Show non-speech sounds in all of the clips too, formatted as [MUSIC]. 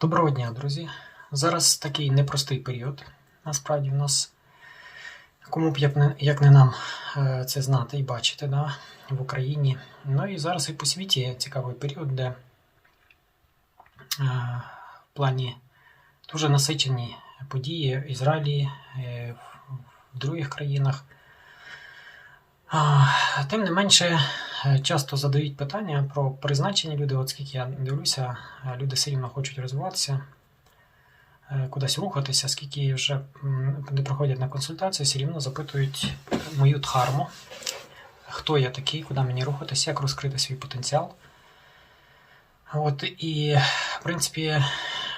Доброго дня, друзі. Зараз такий непростий період. Насправді в нас, кому б як не, як не нам е, це знати і бачити да, в Україні. Ну і зараз і по світі цікавий період, де е, в плані дуже насичені події в Ізраїлі, е, в, других країнах. Тим не менше, часто задають питання про призначення люди. От скільки я дивлюся, е, люди сильно хочуть розвиватися, е, кудись рухатися, скільки вже не приходять на консультації, все рівно запитують мою дхарму, хто я такий, куди мені рухатися, як розкрити свій потенціал. От і, в принципі,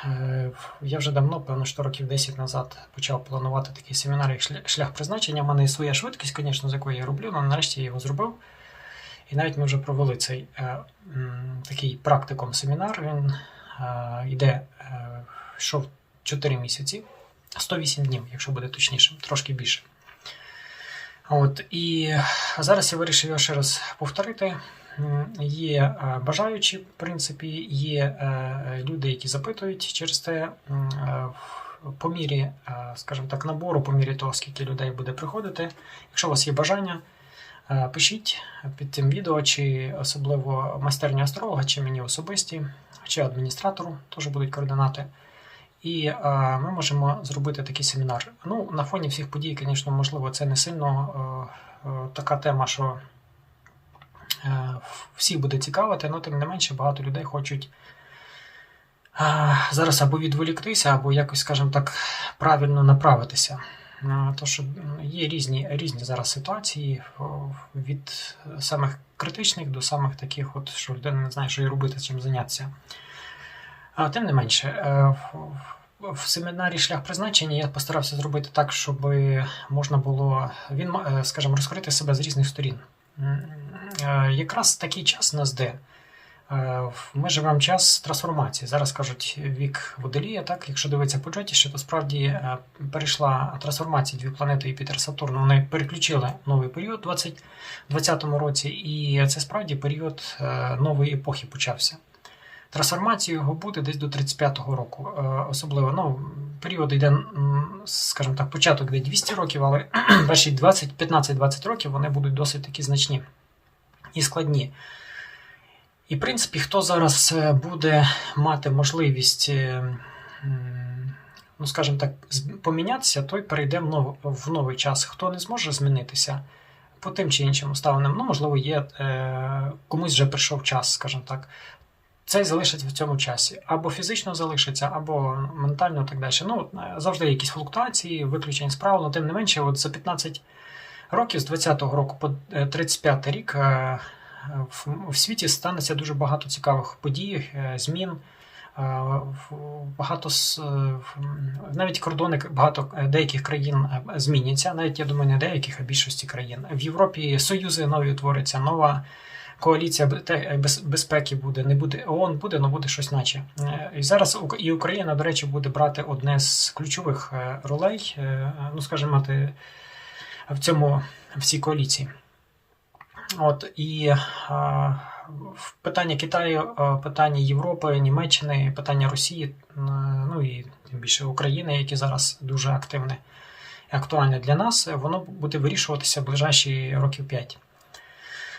е, я вже давно, певно, що років 10 назад почав планувати такий семінар, як шлях, призначення. У мене є своя швидкість, звісно, з якої я роблю, але нарешті я його зробив. І навіть ми вже провели цей е, такий практикум семінар. Він е, йде, е, йшов 4 місяці, 108 днів, якщо буде точнішим, трошки більше. От, і зараз я вирішив його ще раз повторити. Є бажаючі, в принципі, є люди, які запитують через те, по мірі, скажімо так, набору, по мірі того, скільки людей буде приходити. Якщо у вас є бажання, пишіть під цим відео, чи особливо майстерня астролога, чи мені особисті, чи адміністратору, теж будуть координати. І е, ми можемо зробити такий семінар. Ну, на фоні всіх подій, звісно, можливо, це не сильно е, е, така тема, що е, всіх буде цікавити, але тим не менше багато людей хочуть е, зараз або відволіктися, або якось, скажімо так, правильно направитися. Е, То, що є різні, різні зараз ситуації від самих критичних до самих таких, от, що людина не знає, що їй робити, чим зайнятися. Тим не менше, е, в- семінарі шлях призначення я постарався зробити так, щоб можна було він, е, скажімо, розкрити себе з різних сторін. Е, Якраз такий час нас де. Е, Ми живемо час трансформації. Зараз кажуть вік водолія, так, якщо дивитися по джотіші, то справді е, перейшла трансформація дві планети Юпітер Сатурн. Вони переключили новий період у 2020 році, і це справді період е, нової епохи почався. Трансформація його буде десь до 35-го року. Особливо ну, період йде, скажімо так, початок де 200 років, але перші 20, 15-20 років вони будуть досить такі значні і складні. І, в принципі, хто зараз е, буде мати можливість, е, ну, скажімо так, помінятися, той перейде в нов- в новий час. Хто не зможе змінитися по тим чи іншим обставинам, ну, можливо, є е, комусь вже прийшов час, скажімо так. Цей залишиться в цьому часі. Або фізично залишиться, або ментально так далі. Ну, завжди якісь флуктуації, виключення з але тим не менше, от за 15 років, з 20-го року по е, 35 рік, в, світі станеться дуже багато цікавих подій, е, змін. е, Багато е, навіть кордони багато деяких країн зміняться, навіть я думаю, не деяких, а більшості країн. В Європі союзи нові утворяться, нова коаліція без- безпеки буде, не буде ООН буде, але буде щось наче. І зараз і Україна, до речі, буде брати одне з ключових ролей, ну скажімо, в цьому в цій коаліції. От і в питання Китаю, питання Європи, Німеччини, питання Росії, ну і тим більше України, які зараз дуже активне і актуальне для нас, воно буде вирішуватися в ближайші років 5.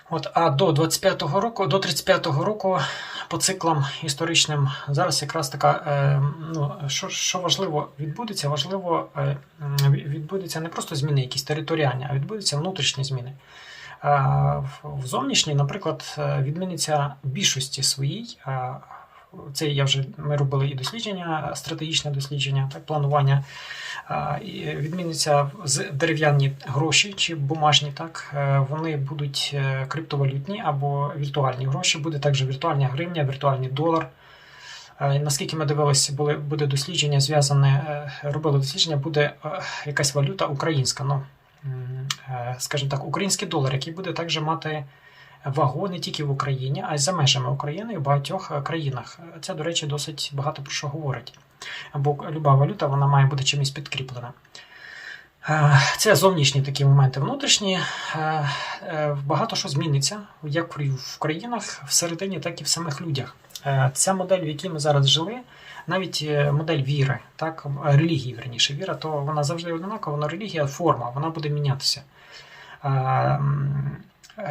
От, а до 25-го року, до 35-го року по циклам історичним зараз якраз така, е, ну, що, що важливо відбудеться, важливо е, відбудеться не просто зміни якісь територіальні, а відбудуться внутрішні зміни. В- зовнішній, наприклад, е, відміниться більшості своїй. Це я вже ми робили і дослідження, стратегічне дослідження, так, планування. Відміниться з дерев'яні гроші чи бумажні, так е, вони будуть е, криптовалютні або віртуальні гроші. Буде також віртуальна гривня, віртуальний долар. Наскільки ми дивилися, буде дослідження зв'язане, робили дослідження, буде якась валюта українська. Ну, скажімо так, український долар, який буде також мати вагу не тільки в Україні, а й за межами України і в багатьох е, країнах. Це, до речі, досить багато про що говорить. Бо люба валюта вона має бути чимось підкріплена. Е, Це зовнішні такі моменти. Внутрішні е, е, багато що зміниться, як в країнах всередині, так і в самих людях. Е, Ця модель, в якій ми зараз жили, навіть е, модель віри, так, е, релігії, верніше, віра, то вона завжди одинакова, вона релігія, форма, вона буде мінятися. Е,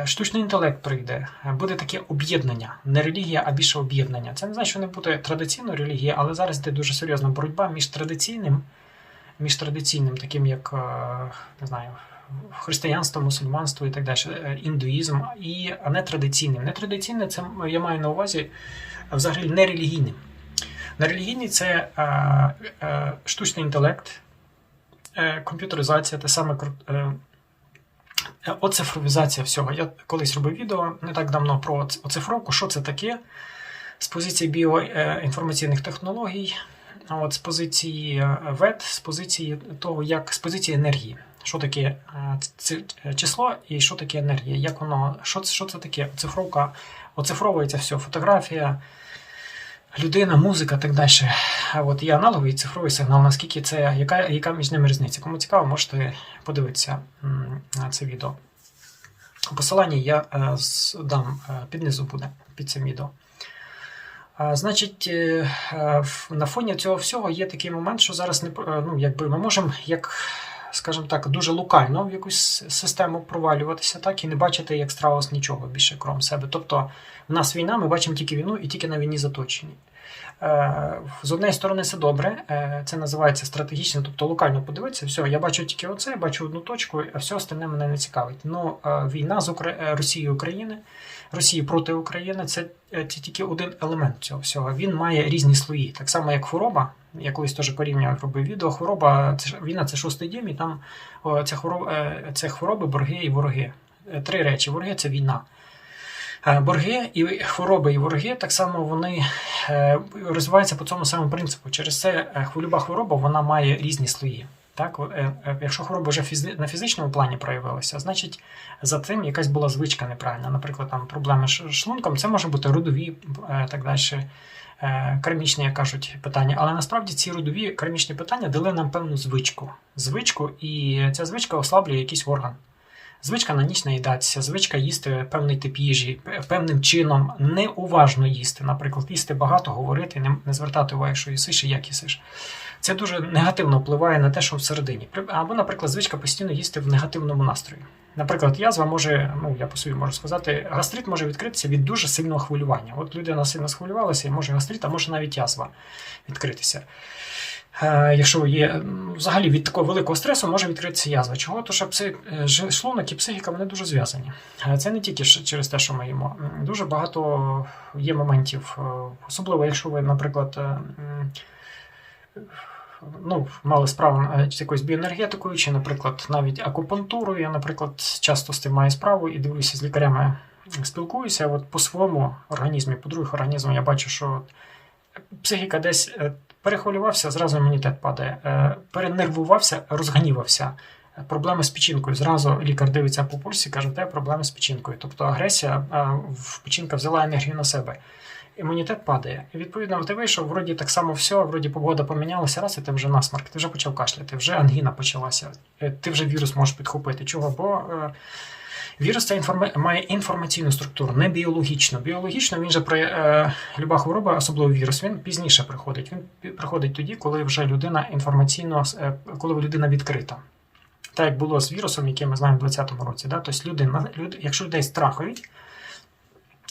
Штучний інтелект прийде, буде таке об'єднання, не релігія, а більше об'єднання. Це не значить, що не буде традиційної релігії, але зараз йде дуже серйозна боротьба між традиційним, між традиційним, таким як не знаю, християнство, мусульманство і так далі, індуїзм, і а не традиційним. Нетрадиційне це я маю на увазі взагалі нерелігійним. Нерелігійний це е, е, штучний інтелект, е, комп'ютеризація, те саме е, е, оцифровізація всього. Я колись робив відео не так давно про оцифровку, що це таке з позиції біоінформаційних технологій, от з позиції е, ВЕД, з позиції того, як з позиції енергії. Що таке е, це е, число і що таке енергія? Як воно, що, це- що це таке? Оцифровка, оцифровується все, фотографія, людина, музика, так далі. А от є аналоговий і цифровий сигнал, наскільки це, яка, яка між ними різниця? Кому цікаво, можете подивитися це відео. Посилання я е, дам е, під низу буде під цим відео. Значить, е, на фоні цього всього є такий момент, що зараз не ну, якби ми можемо, як, скажімо так, дуже локально в якусь систему провалюватися, так і не бачити як страус нічого більше крім себе. Тобто, в нас війна, ми бачимо тільки війну і тільки на війні заточені. Е, З однієї сторони, це добре, е, це називається стратегічно, тобто локально подивитися, все, я бачу тільки оце, я бачу одну точку, а все остальне мене не цікавить. Ну, е, війна з Укра... е, Росією України, Росії проти України це тільки один елемент цього всього. Він має різні слої. Так само, як хвороба. Я колись теж порівнював, робив відео. Хвороба, це війна це шостий дім, і там це, хвороба, е, це хвороби, борги і вороги. Е, Три речі: вороги це війна. Е, Борги і хвороби і вороги так само вони розвиваються по цьому самому принципу. Через це хвилюба хвороба вона має різні слої. Так, якщо хвороба вже на фізичному плані проявилася, значить за цим якась була звичка неправильна. Наприклад, там проблеми з шлунком, це може бути родові так далі. Е, Кармічні, як кажуть, питання, але насправді ці родові кармічні питання дали нам певну звичку. Звичку, і ця звичка ослаблює якийсь орган. Звичка на ніч наїдатися, звичка їсти певний тип їжі, певним чином неуважно їсти. Наприклад, їсти багато, говорити, не, не звертати уваги, що їсиш і як їсиш. Це дуже негативно впливає на те, що всередині. Або, наприклад, звичка постійно їсти в негативному настрої. Наприклад, язва може, ну я по собі можу сказати, гастрит може відкритися від дуже сильного хвилювання. От людина сильно схвилювалася, і може гастрит, а може навіть язва відкритися. Е, Якщо є м, взагалі від такого великого стресу, може відкритися язва. Чого? Тому що пси, е, шлунок і психіка вони дуже зв'язані. Е, Це не тільки через те, що ми їмо. Дуже багато є моментів, е, особливо якщо ви, наприклад, ну, мали справу е, з якоюсь біоенергетикою, чи, наприклад, навіть акупунктурою. Я, наприклад, часто з тим маю справу і дивлюся з лікарями, спілкуюся. От по своєму організмі, по других організмах я бачу, що психіка десь е, перехвилювався, зразу імунітет падає. Е, Перенервувався, розгнівався. Проблеми з печінкою. Зразу лікар дивиться по пульсі, каже, тебе проблеми з печінкою. Тобто агресія, в- печінка взяла енергію на себе. Імунітет падає. І відповідно, ти вийшов, вроді так само все, вроді погода помінялася, раз, і ти вже насмарк, ти вже почав кашляти, вже ангіна почалася, Е, ти вже вірус можеш підхопити. Чого? Бо е, вірус це інформа... має інформаційну структуру, не біологічну. Біологічно він же при е, люба хвороба, особливо вірус, він пізніше приходить. Він приходить тоді, коли вже людина інформаційно, е, коли людина відкрита. Так як було з вірусом, який ми знаємо в 2020 році. Да? Тобто людина, люд, якщо людей страхують,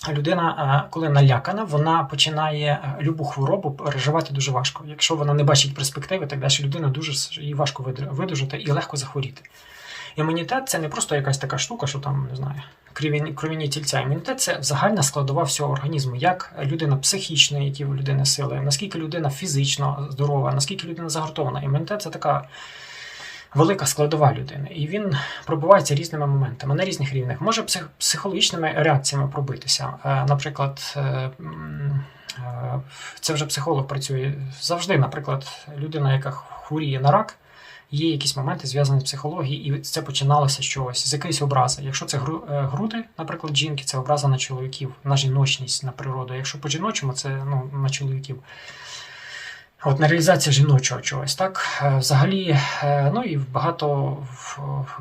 людина, е, коли налякана, вона починає е, любу хворобу переживати дуже важко. Якщо вона не бачить перспективи, так далі людина дуже їй важко видужати і легко захворіти. Імунітет це не просто якась така штука, що там не знаю, кров'яні тільця. Імунітет це загальна складова всього організму, як людина психічна, які у людини сили, наскільки людина фізично здорова, наскільки людина загартована. Імунітет це така велика складова людини, і він пробувається різними моментами на різних рівнях. Може псих, психологічними реакціями пробитися. Е, Наприклад, е, е, це вже психолог працює завжди. Наприклад, людина, яка хворіє на рак. Є якісь моменти зв'язані з психологією, і це починалося з чогось, з якоїсь образи. Якщо це гру- груди, наприклад, жінки, це образа на чоловіків, на жіночність, на природу. Якщо по жіночому, це ну, на чоловіків. От на реалізація жіночого чогось, так Е, взагалі, е, ну і багато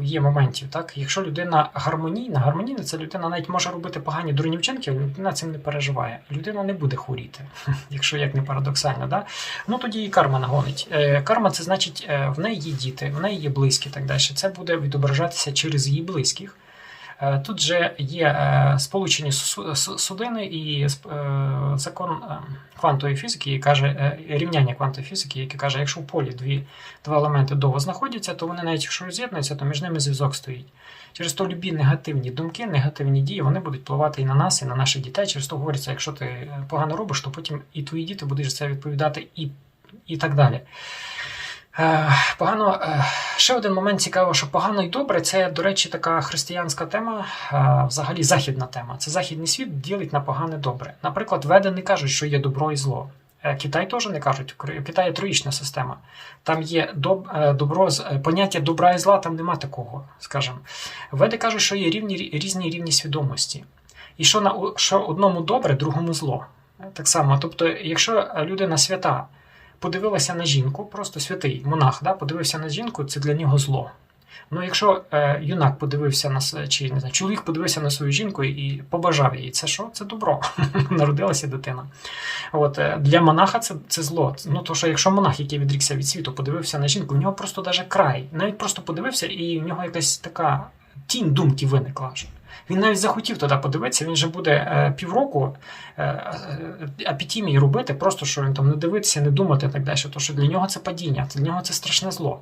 є моментів, так. Якщо людина гармонійна, гармонійна це людина навіть може робити погані дурні вчинки, людина цим не переживає. Людина не буде хворіти, [LAUGHS] якщо як не парадоксально, да? ну тоді і карма нагонить. Е, Карма це значить, в неї є діти, в неї є близькі, так далі. Це буде відображатися через її близьких. Е, Тут же є е, сполучені су- су- судини і е, закон квантової фізики, каже рівняння квантової фізики, яке каже, якщо в полі дві, два елементи довго знаходяться, то вони навіть якщо роз'єднуються, то між ними зв'язок стоїть. Через то любі негативні думки, негативні дії, вони будуть впливати і на нас, і на наших дітей. Через то говориться, якщо ти погано робиш, то потім і твої діти будуть за це відповідати, і, і так далі. Е, Погано е, ще один момент цікаво, що погано і добре це, до речі, така християнська тема, е, взагалі західна тема. Це західний світ ділить на погане добре. Наприклад, веди не кажуть, що є добро і зло. Китай теж не кажуть, в Китаї троїчна система. Там є доб, добро, поняття добра і зла, там нема такого, скажімо. Веди кажуть, що є рівні, різні рівні свідомості. І що, на, що одному добре, другому зло. Так само, тобто, якщо людина свята подивилася на жінку, просто святий монах, да, подивився на жінку, це для нього зло. Ну, якщо е, юнак подивився на чи не знаю, чоловік подивився на свою жінку і побажав їй, це що? Це добро. [LAUGHS] Народилася дитина. От е, для монаха це, це зло. Ну то що якщо монах, який відрікся від світу, подивився на жінку, в нього просто даже край. Навіть просто подивився, і в нього якась така тінь думки виникла. Він навіть захотів туди подивитися, він же буде е, півроку е, е, апітімії робити, просто що він там не дивитися, не думати так далі. То що для нього це падіння, для нього це страшне зло.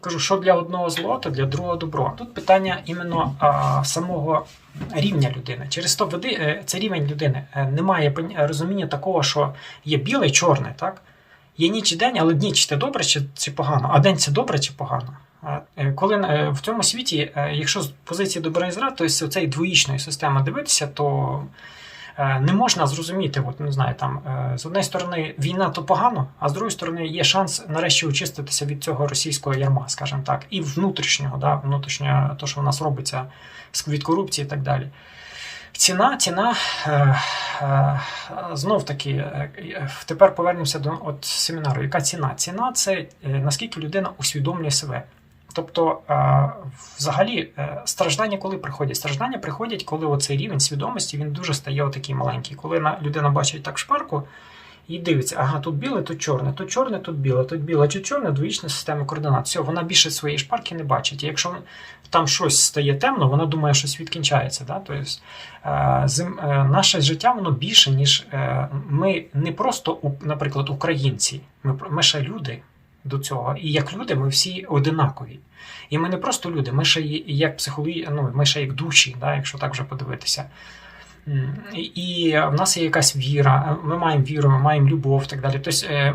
Кажу, що для одного зло, то для другого добро. Тут питання іменно а, самого рівня людини. Через то веди, е, це рівень людини. Немає розуміння такого, що є біле і чорне, так? Є ніч і день, але ніч це добре чи, чи погано, а день це добре чи погано. Е, Коли е, в цьому світі, е, якщо з позиції добра то з цієї двоїчної системи дивитися, то не можна зрозуміти, от, не знаю, там, з однієї сторони війна то погано, а з другої сторони є шанс нарешті очиститися від цього російського ярма, скажімо так, і внутрішнього, да, внутрішнього, то, що в нас робиться від корупції і так далі. Ціна, ціна, знов таки, тепер повернемося до от, семінару. Яка ціна? Ціна це наскільки людина усвідомлює себе. Тобто, е, взагалі, е, страждання коли приходять? Страждання приходять, коли оцей рівень свідомості він дуже стає отакий маленький. Коли людина бачить так шпарку і дивиться, ага, тут біле, тут чорне, тут чорне, тут біле, тут біле, тут чорне, двоїчна система координат. Все, вона більше своєї шпарки не бачить. І якщо там щось стає темно, вона думає, що світ кінчається. Да? Тобто, е, зим, наше життя воно більше, ніж ми не просто, наприклад, українці, ми, ми ще люди до цього. І як люди, ми всі одинакові. І ми не просто люди, ми ще як психологі... ну, ми ще як душі, да, якщо так вже подивитися. І в нас є якась віра, ми маємо віру, ми маємо любов і так далі. Тобто е,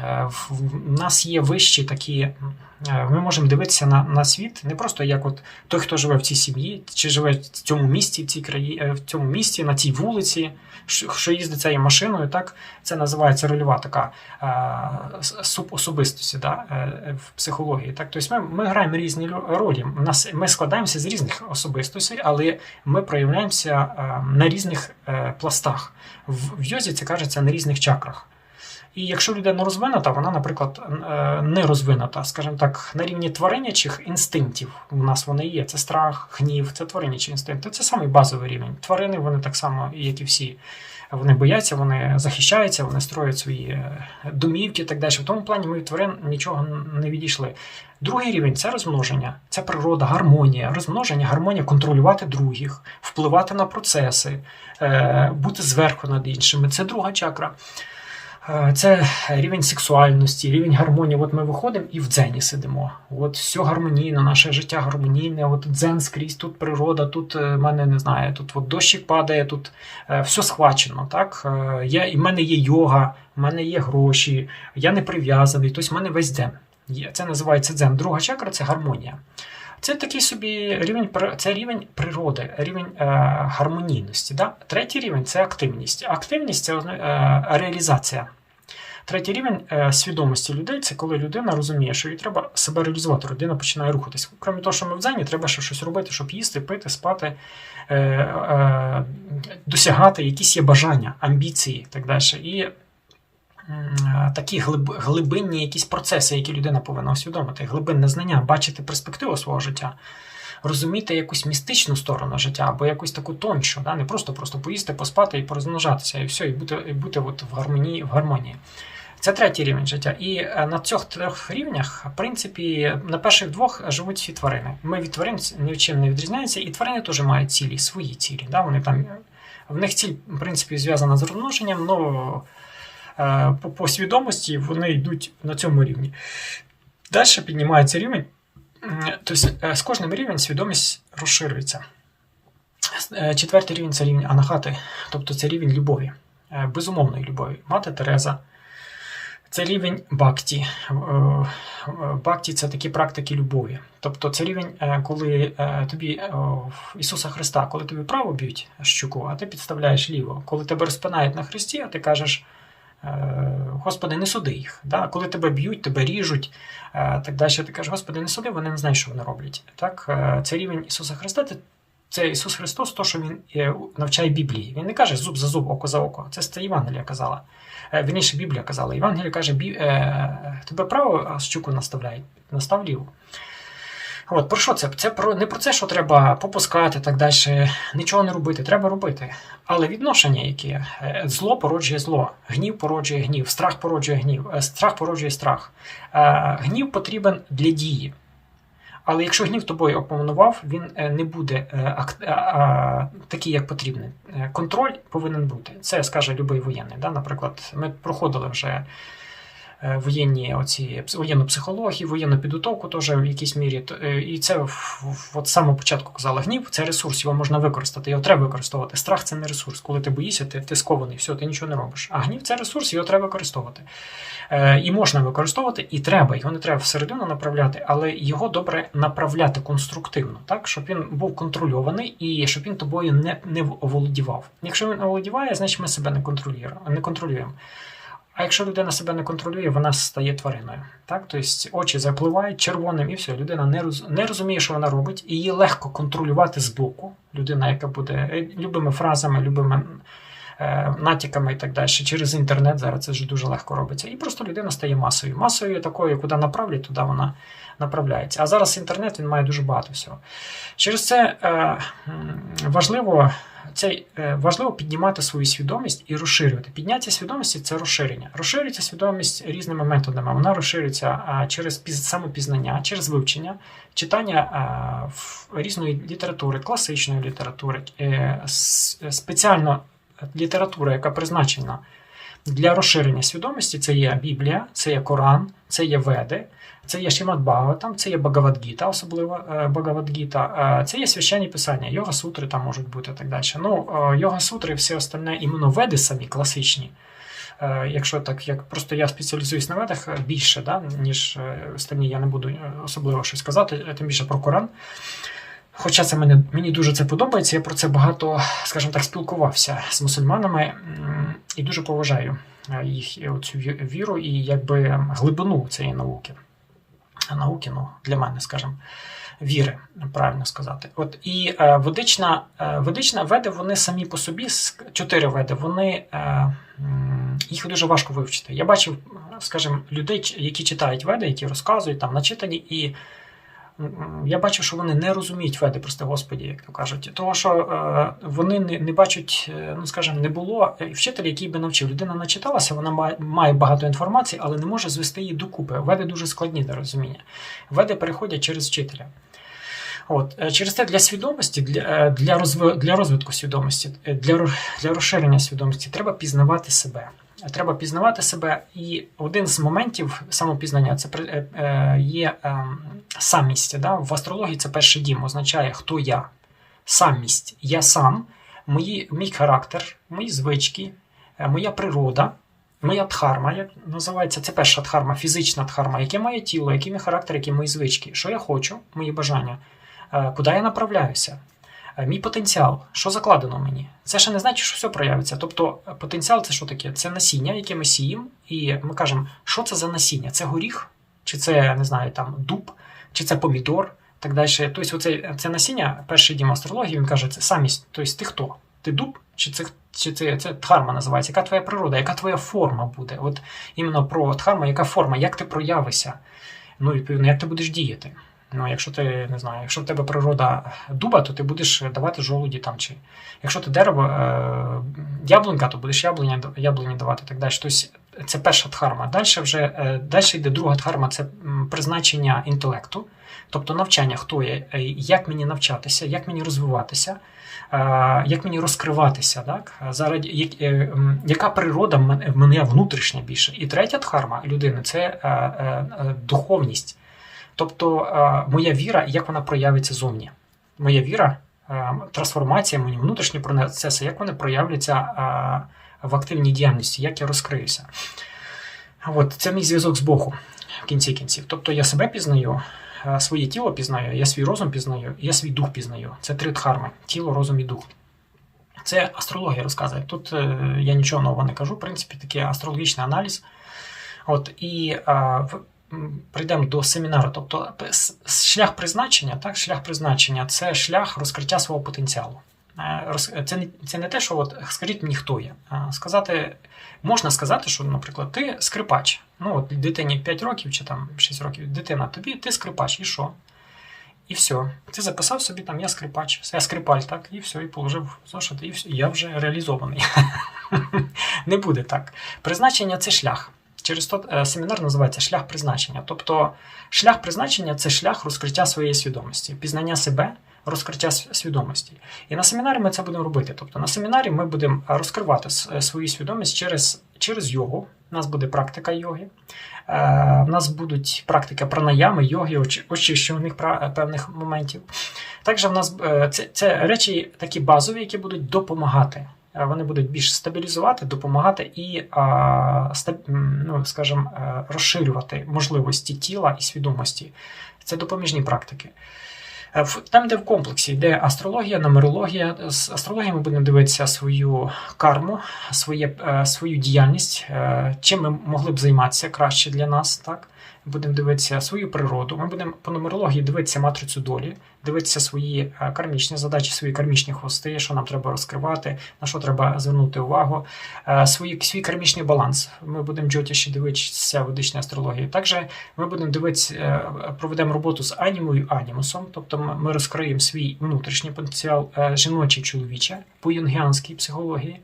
е, в нас є вищі такі. е, Ми можемо дивитися на, на світ не просто як от той, хто живе в цій сім'ї, чи живе в цьому місті, в цій краї... в цьому місті, на цій вулиці, що їздить цією машиною, так це називається рольова така е, субособистості да, е, в психології. Так, тобто ми, ми граємо різні ролі. Нас ми складаємося з різних особистостей, але ми проявляємося е, на різних пластах. В йозі це кажеться на різних чакрах. І якщо людина розвинута, вона, наприклад, е, не розвинута, скажімо так, на рівні твариннячих інстинктів у нас вони є. Це страх, гнів, це твариннячі інстинкти. Це самий базовий рівень. Тварини, вони так само, як і всі. Вони бояться, вони захищаються, вони строять свої е, домівки і так далі. В тому плані ми від тварин нічого не відійшли. Другий рівень це розмноження, це природа, гармонія. Розмноження, гармонія контролювати других, впливати на процеси, е, бути зверху над іншими. Це друга чакра. Е, Це рівень сексуальності, рівень гармонії. От ми виходимо і в дзені сидимо. От все гармонійно, наше життя гармонійне. От дзен скрізь, тут природа, тут е, мене не знаю, тут от дощик падає, тут е, все схвачено. Так? Я, і в мене є йога, в мене є гроші, я не прив'язаний, тобто в мене весь дзен. Це називається дзен. Друга чакра це гармонія. Це такий собі рівень це рівень природи, рівень е, гармонійності. Да? Третій рівень це активність. Активність це е, реалізація. Третій рівень е, свідомості людей це коли людина розуміє, що їй треба себе реалізувати. Людина починає рухатись. Крім того, що ми в дзені, треба ще щось робити, щоб їсти, пити, спати, е, е, досягати якісь є бажання, амбіції і так далі. І такі глиб, глибинні якісь процеси, які людина повинна усвідомити, глибинне знання, бачити перспективу свого життя, розуміти якусь містичну сторону життя або якусь таку тоншу, да? не просто просто поїсти, поспати і порозмножатися, і все, і бути, і бути от в гармонії. В гармонії. Це третій рівень життя. І е, на цих трьох рівнях, в принципі, на перших двох живуть всі тварини. Ми від тварин нічим не відрізняємося, і тварини теж мають цілі, свої цілі. Да? Вони там, в них ціль, в принципі, зв'язана з розмноженням, але по, по свідомості вони йдуть на цьому рівні. Далі піднімається рівень. Тобто е, з кожним рівнем свідомість розширюється. Е, Четвертий рівень це рівень анахати, тобто це рівень любові, е, безумовної любові. Мати Тереза. Це рівень бакті. Е, е, Бакті це такі практики любові. Тобто це рівень, е, коли е, тобі е, Ісуса Христа, коли тобі право б'ють щуку, а ти підставляєш ліво. Коли тебе розпинають на хресті, а ти кажеш. Е, Господи, не суди їх. Да? Коли тебе б'ють, тебе ріжуть, е, так далі, ти кажеш, Господи, не суди, вони не знають, що вони роблять. Так? е, Це рівень Ісуса Христа, це- Ісус Христос, то, що Він навчає Біблії. Він не каже зуб за зуб, око за око. Це це Євангелія казала. Вірніше, Біблія казала. Євангелія каже, тебе право щуку наставляють, настав ліву. От, про що це? Це про, не про це, що треба попускати так далі, нічого не робити, треба робити. Але відношення, яке Е, зло породжує зло, гнів породжує гнів, страх породжує гнів, е, страх породжує страх. Е, Гнів потрібен для дії. Але якщо гнів тобою опанував, він не буде такий, як потрібний. Контроль повинен бути. Це скаже будь-який воєнний. Наприклад, ми проходили вже воєнні оці воєнну психологію, воєнну підготовку теж в якійсь мірі. Е, І це от самого початку казала, гнів це ресурс, його можна використати, його треба використовувати. Страх це не ресурс. Коли ти боїшся, ти, ти скований, все, ти нічого не робиш. А гнів це ресурс, його треба використовувати. Е, І можна використовувати, і треба. Його не треба всередину направляти, але його добре направляти конструктивно, так щоб він був контрольований і щоб він тобою не, не оволодівав. Якщо він оволодіває, значить ми себе не контролюємо. Не контролюємо. А якщо людина себе не контролює, вона стає твариною. Так? Тобто очі запливають червоним, і все, людина не, роз, не розуміє, що вона робить, і її легко контролювати з боку. Людина, яка буде е, любими фразами, любими натяками і так далі. Через інтернет зараз це вже дуже легко робиться. І просто людина стає масою. Масою такою, куди направлять, туди вона направляється. А зараз інтернет він має дуже багато всього. Через це е, важливо. Це е, важливо піднімати свою свідомість і розширювати. Підняття свідомості це розширення. Розширюється свідомість різними методами. Вона розширюється через піз- самопізнання, через вивчення, читання різної літератури, класичної літератури, е, спеціально література, яка призначена для розширення свідомості. Це є Біблія, це є Коран, це є Веди. Це є Шімат Бхагаватам, це є Багавадгіта, особливо е, Багавадгіта, е, це є священні писання, йога сутри там можуть бути і так далі. Ну, е, йога сутри і все остальне, іменно веди самі класичні. Якщо так, як просто я спеціалізуюсь на ведах більше, да, ніж остальні, я не буду особливо щось казати, тим більше про Коран. Хоча це мене, мені дуже це подобається, я про це багато, скажімо так, спілкувався з мусульманами і дуже поважаю е, їх е, цю віру і якби глибину цієї науки науки, ну, для мене, скажімо, віри, правильно сказати. От і е, ведична, ведична веди, вони самі по собі, чотири веди, вони їх дуже важко вивчити. Я бачив, скажімо, людей, які читають веди, які розказують там начитані, і я бачив, що вони не розуміють веди, прости Господі, як то кажуть. Тому що е, вони не, не бачать, е, ну скажімо, не було е, вчителя, який би навчив. Людина начиталася, вона має, багато інформації, але не може звести її докупи. Веди дуже складні для розуміння. Веди переходять через вчителя. От, через те для свідомості, для, для, розви, для розвитку свідомості, для, для розширення свідомості треба пізнавати себе. Треба пізнавати себе, і один з моментів самопізнання це е, е, є е, самість. Да? В астрології це перший дім, означає хто я. Самість. Я сам, мої, мій характер, мої звички, моя природа, моя дхарма, як називається, це перша дхарма, фізична дхарма, яке моє тіло, який мій характер, які мої звички, що я хочу, мої бажання, куди я направляюся. Е, Мій потенціал, що закладено мені, це ще не значить, що все проявиться. Тобто е, потенціал це що таке? Це насіння, яке ми сіємо, і ми кажемо, що це за насіння? Це горіх, чи це не знаю, там дуб, чи це помідор, так далі. Тобто, оце, це насіння, перший дім астрології, він каже, це самість. Тобто, ти хто? Ти дуб, чи це, чи це, це дхарма називається? Яка твоя природа, яка твоя форма буде? От іменно про дхарму, яка форма, як ти проявишся? Ну, відповідно, як ти будеш діяти? Ну, якщо ти не знаю, якщо в тебе природа дуба, то ти будеш давати жолуді там чи. Якщо ти дерево е, яблунька, то будеш яблуня, яблуні давати так далі. Тобто це перша дхарма. Далі вже е, далі йде друга дхарма це призначення інтелекту, тобто навчання, хто я, е, як мені навчатися, як мені розвиватися, е, як мені розкриватися, так? Заради, як, е, яка природа в мене внутрішня більше. І третя дхарма людини це е, е, е, духовність. Тобто е, моя віра, як вона проявиться зовні. Моя віра, е, трансформація, мої внутрішні процеси, як вони проявляться е, в активній діяльності, як я розкриюся. От, це мій зв'язок з Богом в кінці кінців. Тобто я себе пізнаю, своє тіло пізнаю, я свій розум пізнаю, я свій дух пізнаю. Це три дхарми: тіло, розум і дух. Це астрологія розказує. Тут я нічого нового не кажу, в принципі, такий астрологічний аналіз. От, і прийдемо до семінару. Тобто шлях призначення, так, шлях призначення це шлях розкриття свого потенціалу. Е, Це це не те, що от скажіть мені, хто я. Сказати, можна сказати, що, наприклад, ти скрипач. Ну, от дитині 5 років чи там 6 років, дитина тобі, ти скрипач, і що? І все. Ти записав собі там я скрипач, я скрипаль, так, і все, і положив в зошит, і все, я вже реалізований. [LAUGHS] Не буде так. Призначення це шлях. Через то е, семінар називається шлях призначення. Тобто шлях призначення це шлях розкриття своєї свідомості, пізнання себе, розкриття свідомості. І на семінарі ми це будемо робити. Тобто на семінарі ми будемо розкривати е, свою свідомість через, через йогу. У нас буде практика йоги. Е, У нас будуть практика пранаями, йоги, пра- певних моментів. Також в нас це, це речі такі базові, які будуть допомагати. Е, Вони будуть більш стабілізувати, допомагати і, а, ну, скажімо, е, розширювати можливості тіла і свідомості. Це допоміжні практики. Е, Там, де в комплексі йде астрологія, нумерологія. З астрології ми будемо дивитися свою карму, своє, е, свою діяльність, е, чим ми могли б займатися краще для нас. Так? Будемо дивитися свою природу. Ми будемо по нумерології дивитися матрицю долі, дивитися свої е, кармічні задачі, свої кармічні хвости, що нам треба розкривати, на що треба звернути увагу, Е, свої, свій кармічний баланс. Ми будемо джотіші дивитися ведичної астрології. Також ми будемо дивитися, е, проведемо роботу з анімою анімусом, тобто ми- розкриємо свій внутрішній потенціал жіночий чоловіче по юнгіанській психології.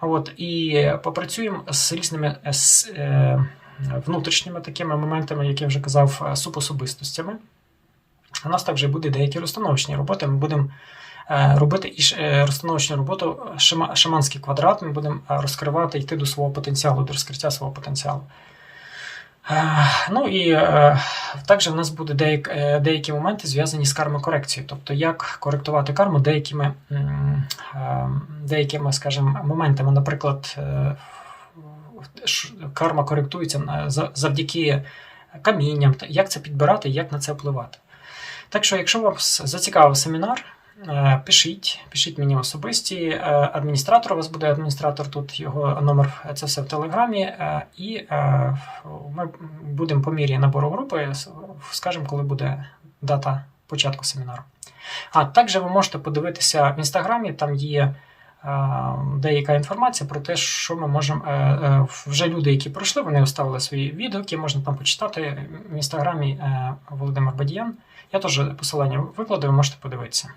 От, і попрацюємо з різними з, внутрішніми такими моментами, як я вже казав, е, субособистостями. У нас також буде деякі розстановочні роботи. Ми будемо е, робити і е, розстановочну роботу, шама- шаманський квадрат. Ми будемо розкривати, йти до свого потенціалу, до розкриття свого потенціалу. Ну і також в нас буде деяк, е, деякі моменти зв'язані з кармокорекцією, тобто як коректувати карму деякими, деякими скажімо, моментами. Наприклад, карма коректується завдяки камінням, як це підбирати, як на це впливати. Так що, якщо вам зацікавив семінар, е, пишіть, пишіть мені особисті. Е, Адміністратор, у вас буде адміністратор, тут його номер, це все в Телеграмі. е, І ми будемо по мірі набору групи, скажемо, коли буде дата початку семінару. А також ви можете подивитися в інстаграмі, там є деяка інформація про те, що ми можемо. е, е, Вже люди, які пройшли, вони оставили свої відгуки, можна там почитати в інстаграмі е, Володимир Бадіян. Я теж посилання викладу, ви можете подивитися.